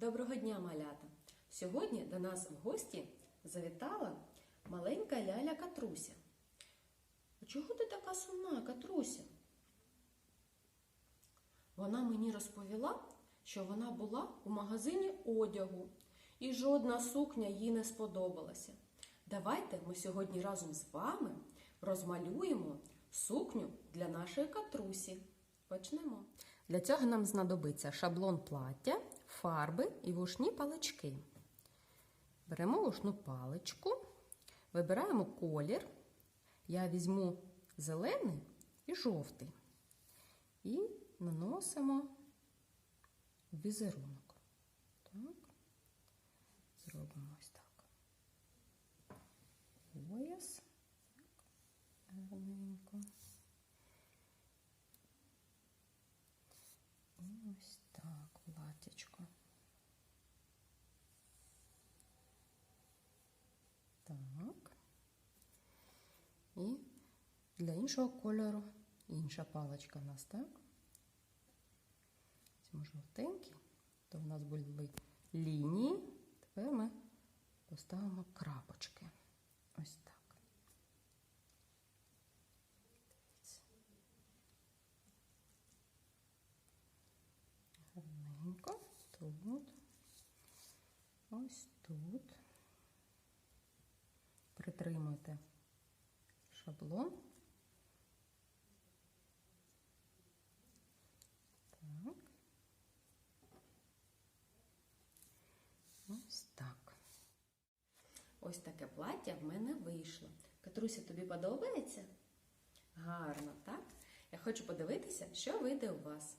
Доброго дня, малята! Сьогодні до нас в гості завітала маленька ляля Катруся. Чого ти така сумна, Катруся? Вона мені розповіла, що вона була у магазині одягу, і жодна сукня їй не сподобалася. Давайте ми сьогодні разом з вами розмалюємо сукню для нашої катрусі. Почнемо. Для цього нам знадобиться шаблон плаття, фарби і вушні палички. Беремо вушну паличку, вибираємо колір. Я візьму зелений і жовтий. І наносимо візерунок. Так. Зробимо ось так. Пояс. Гарненько. І ось так, платячко. Так. І для іншого кольору інша паличка в нас, так? Візьмемо жовтенький, то в нас були лінії. Тепер ми поставимо крапочки. Ось так. Дивіться. Гарненько. Тут. Ось тут. Притримуйте шаблон. Так. Ось так. Ось таке плаття в мене вийшло. Катруся, тобі подобається? Гарно, так? Я хочу подивитися, що вийде у вас.